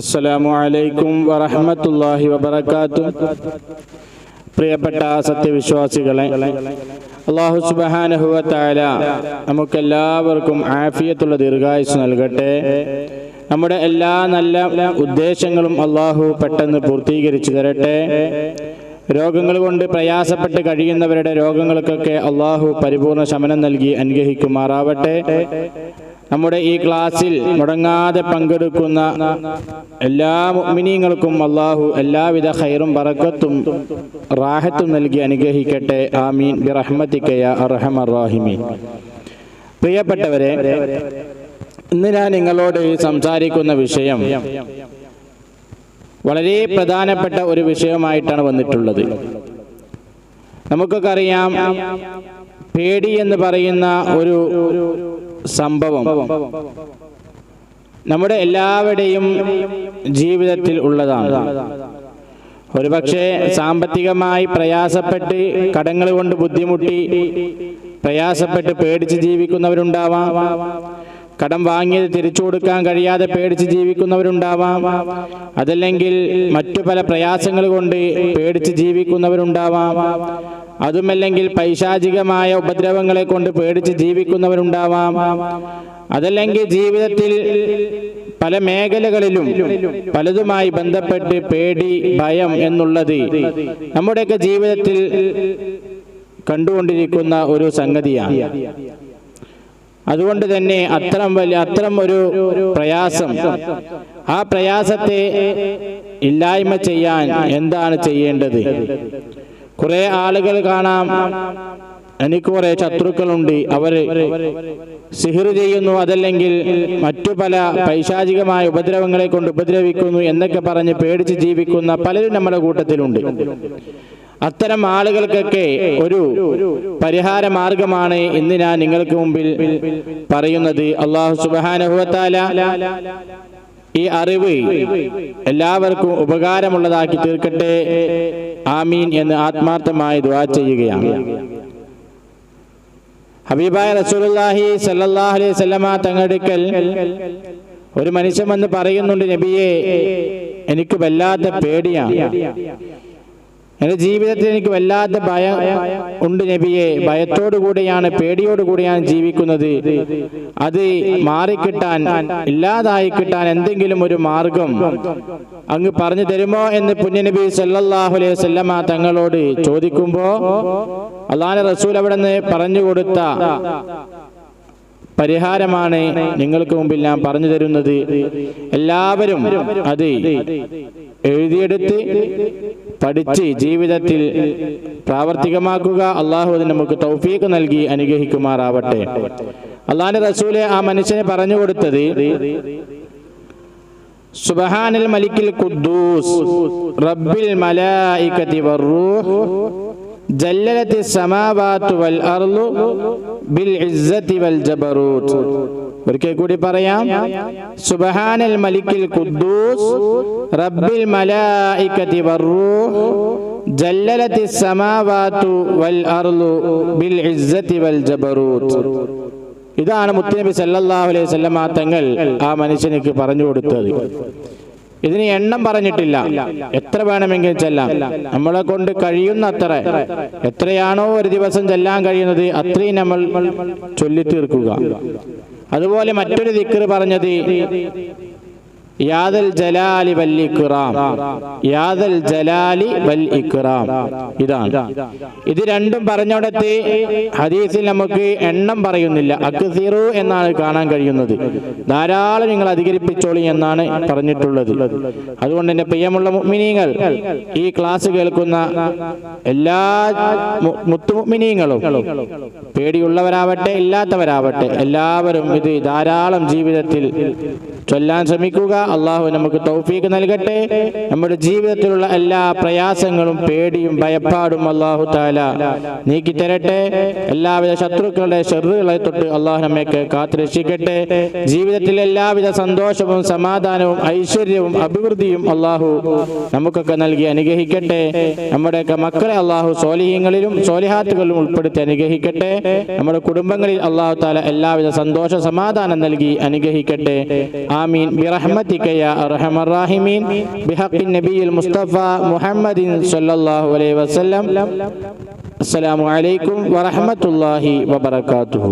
അസ്സലാമു അലൈക്കും വറഹ്മത്തുള്ളാഹി വബർക്കാത്തു പ്രിയപ്പെട്ട സത്യവിശ്വാസികളെ അള്ളാഹു തആല നമുക്കെല്ലാവർക്കും ആഫിയത്തുള്ള ദീർഘായുസ് നൽകട്ടെ. നമ്മുടെ എല്ലാ നല്ല ഉദ്ദേശങ്ങളും അള്ളാഹു പെട്ടെന്ന് പൂർത്തീകരിച്ചു തരട്ടെ. രോഗങ്ങൾ കൊണ്ട് പ്രയാസപ്പെട്ട് കഴിയുന്നവരുടെ രോഗങ്ങൾക്കൊക്കെ അള്ളാഹു പരിപൂർണ ശമനം നൽകി അനുഗ്രഹിക്കുമാറാവട്ടെ. നമ്മുടെ ഈ ക്ലാസ്സിൽ മുടങ്ങാതെ പങ്കെടുക്കുന്ന എല്ലാ മുഅ്മിനീങ്ങൾക്കും അള്ളാഹു എല്ലാവിധ ഖൈറും പറക്കത്തും റാഹത്തും നൽകി അനുഗ്രഹിക്കട്ടെ. ആമീൻ. ബിറഹ്മത്തിക്കയ അർഹമർ റാഹിമീൻ. പ്രിയപ്പെട്ടവരെ ഇന്ന് ഞാൻ നിങ്ങളോട് സംസാരിക്കുന്ന വിഷയം വളരെ പ്രധാനപ്പെട്ട ഒരു വിഷയമായിട്ടാണ് വന്നിട്ടുള്ളത്. നമുക്കൊക്കെ അറിയാം പേടി എന്ന് പറയുന്ന ഒരു സംഭവം. നമ്മുടെ എല്ലാവരുടെയും ജീവിതത്തിൽ ഉള്ളതാണ്. ഒരുപക്ഷെ സാമ്പത്തികമായി പ്രയാസപ്പെട്ട് കടങ്ങൾ കൊണ്ട് ബുദ്ധിമുട്ടി പ്രയാസപ്പെട്ട് പേടിച്ച് ജീവിക്കുന്നവരുണ്ടാവാം. കടം വാങ്ങിയത് തിരിച്ചു കൊടുക്കാൻ കഴിയാതെ പേടിച്ച് ജീവിക്കുന്നവരുണ്ടാവാം. അതല്ലെങ്കിൽ മറ്റു പല പ്രയാസങ്ങൾ കൊണ്ട് പേടിച്ച് ജീവിക്കുന്നവരുണ്ടാവാം. അതുമല്ലെങ്കിൽ പൈശാചികമായ ഉപദ്രവങ്ങളെ കൊണ്ട് പേടിച്ച് ജീവിക്കുന്നവരുണ്ടാവാം. അതല്ലെങ്കിൽ ജീവിതത്തിൽ പല മേഖലകളിലും പലതുമായി ബന്ധപ്പെട്ട് പേടി ഭയം എന്നുള്ളത് നമ്മുടെയൊക്കെ ജീവിതത്തിൽ കണ്ടുകൊണ്ടിരിക്കുന്ന ഒരു സംഗതിയാണ്. അതുകൊണ്ട് തന്നെ അത്തരം വലിയ അത്തരം ഒരു പ്രയാസം. ആ പ്രയാസത്തെ ഇല്ലായ്മ ചെയ്യാൻ എന്താണ് ചെയ്യേണ്ടത്? കുറെ ആളുകൾ കാണാം എനിക്ക് കുറെ ശത്രുക്കളുണ്ട്. അവർ സിഹിർ ചെയ്യുന്നു അതല്ലെങ്കിൽ മറ്റു പല പൈശാചികമായ ഉപദ്രവങ്ങളെ കൊണ്ട് ഉപദ്രവിക്കുന്നു എന്നൊക്കെ പറഞ്ഞ് പേടിച്ച് ജീവിക്കുന്ന പലരും നമ്മുടെ കൂട്ടത്തിലുണ്ട്. അത്തരം ആളുകൾക്കൊക്കെ ഒരു പരിഹാര മാർഗമാണ് ഇന്ന് ഞാൻ നിങ്ങൾക്ക് മുമ്പിൽ പറയുന്നത്. അള്ളാഹു സുബാനഹുവത്താല ഈ അറിവ് എല്ലാവർക്കും ഉപകാരമുള്ളതാക്കി തീർക്കട്ടെ. ആമീൻ എന്ന് ആത്മാർത്ഥമായി ദുവാ ചെയ്യുകയാണ്. ഹബീബായ റസൂലുള്ളാഹി സല്ലല്ലാഹു അലൈഹി വസല്ലമ തങ്ങടുക്കൽ ഒരു മനുഷ്യൻ വന്ന് പറയുന്നുണ്ട് നബിയെ എനിക്ക് വല്ലാത്ത പേടിയാണ്. എന്റെ ജീവിതത്തിൽ എനിക്ക് വല്ലാത്ത ഭയം ഉണ്ട് നബിയെ. ഭയത്തോടുകൂടിയാണ് പേടിയോടുകൂടിയാണ് പേടിയോടു കൂടിയാണ് ജീവിക്കുന്നത്. അത് മാറിക്കിട്ടാൻ ഇല്ലാതായി കിട്ടാൻ എന്തെങ്കിലും ഒരു മാർഗം അങ്ങ് പറഞ്ഞു തരുമോ എന്ന് പുണ്യനബി സല്ലാഹു അലൈഹി വസല്ലമ തങ്ങളോട് ചോദിക്കുമ്പോ അള്ളാഹ് റസൂൽ അവിടെ നിന്ന് പറഞ്ഞു കൊടുത്ത പരിഹാരമാണ് നിങ്ങൾക്ക് മുമ്പിൽ ഞാൻ പറഞ്ഞു തരുന്നത്. എല്ലാവരും അത് എഴുതിയെടുത്ത് പഠിച്ച് ജീവിതത്തിൽ പ്രാവർത്തികമാക്കുക അള്ളാഹു അതിന് നമുക്ക് തൗഫീഖ് നൽകി അനുഗ്രഹിക്കുമാറാവട്ടെ. അള്ളാഹിന്റെ റസൂലെ ആ മനുഷ്യനെ പറഞ്ഞു കൊടുത്തത് സുബഹാനൽ മലിക്കിൽ ഖുദ്ദൂസ് റബ്ബിൽ മലായികതി വറൂഹ് ജല്ലലത്തി സമാവാത്തു വൽ അർളു ബിൽ ഇസ്സതി വൽ ജബറൂത്ത് ഒരിക്കൽ കൂടി പറയാം. സുബഹാനൽ മലിക്കിൽ ഖുദ്ദൂസ് റബ്ബിൽ മലായികതി വർറൂഹ് ജല്ലലത്തി സമാവാത്തു വൽ അർളു ബിൽ ഇസ്സതി വൽ ജബറൂത്ത്. ഇതാണ് മുത്തുനബി സല്ലല്ലാഹു അലൈഹി വസല്ലമ തങ്ങൾ ആ മനുഷ്യനിക്ക് പറഞ്ഞു കൊടുത്തത്. ഇതിന് എണ്ണം പറഞ്ഞിട്ടില്ല. എത്ര വേണമെങ്കിലും ചെല്ലാം. നമ്മളെ കൊണ്ട് കഴിയുന്ന അത്ര എത്രയാണോ ഒരു ദിവസം ചെല്ലാൻ കഴിയുന്നത് അത്രയും നമ്മൾ ചൊല്ലി തീർക്കുക അതുപോലെ മറ്റൊരു ദിക്കർ പറഞ്ഞത് യാദൽ ജലാലി വൽ ഇക്റാം. യാദൽ ജലാലി വൽ ഇക്റാം. ഇതാണ്. ഇത് രണ്ടും പറഞ്ഞോടത്ത് ഹദീസിൽ നമുക്ക് എണ്ണം പറയുന്നില്ല. അക്സിറു എന്നാണ് കാണാൻ കഴിയുന്നത്. ധാരാളം നിങ്ങൾ അധികരിപ്പിച്ചോളി എന്നാണ് പറഞ്ഞിട്ടുള്ളത്. അതുകൊണ്ട് എന്റെ പ്രിയമുള്ള മുഅ്മിനീങ്ങൾ ഈ ക്ലാസ് കേൾക്കുന്ന എല്ലാ മുത്തുമുഗ്മിനീങ്ങളും പേടിയുള്ളവരാവട്ടെ ഇല്ലാത്തവരാവട്ടെ എല്ലാവരും ഇത് ധാരാളം ജീവിതത്തിൽ ചൊല്ലാൻ ശ്രമിക്കുക. അള്ളാഹു നമുക്ക് തൗഫീക്ക് നൽകട്ടെ. നമ്മുടെ ജീവിതത്തിലുള്ള എല്ലാ പ്രയാസങ്ങളും പേടിയും ഭയപ്പാടും അള്ളാഹു താല നീക്കി തരട്ടെ എല്ലാവിധ ശത്രുക്കളുടെ ഷെറുകളെ തൊട്ട് അള്ളാഹു നമ്മയൊക്കെ കാത്തുരക്ഷിക്കട്ടെ. ജീവിതത്തിൽ എല്ലാവിധ സന്തോഷവും സമാധാനവും ഐശ്വര്യവും അഭിവൃദ്ധിയും അള്ളാഹു നമുക്കൊക്കെ നൽകി അനുഗ്രഹിക്കട്ടെ. നമ്മുടെയൊക്കെ മക്കളെ അള്ളാഹു സോലിഹ്യങ്ങളിലും സോലിഹാത്തുകളിലും ഉൾപ്പെടുത്തി അനുഗ്രഹിക്കട്ടെ. നമ്മുടെ കുടുംബങ്ങളിൽ അള്ളാഹു താല എല്ലാവിധ സന്തോഷ സമാധാനം നൽകി അനുഗ്രഹിക്കട്ടെ. ആമീൻ. ബിറഹ്മത്തിക برحمتك يا أرحم الراحمين بحق النبي المصطفى محمد صلى الله عليه وسلم السلام عليكم ورحمة الله وبركاته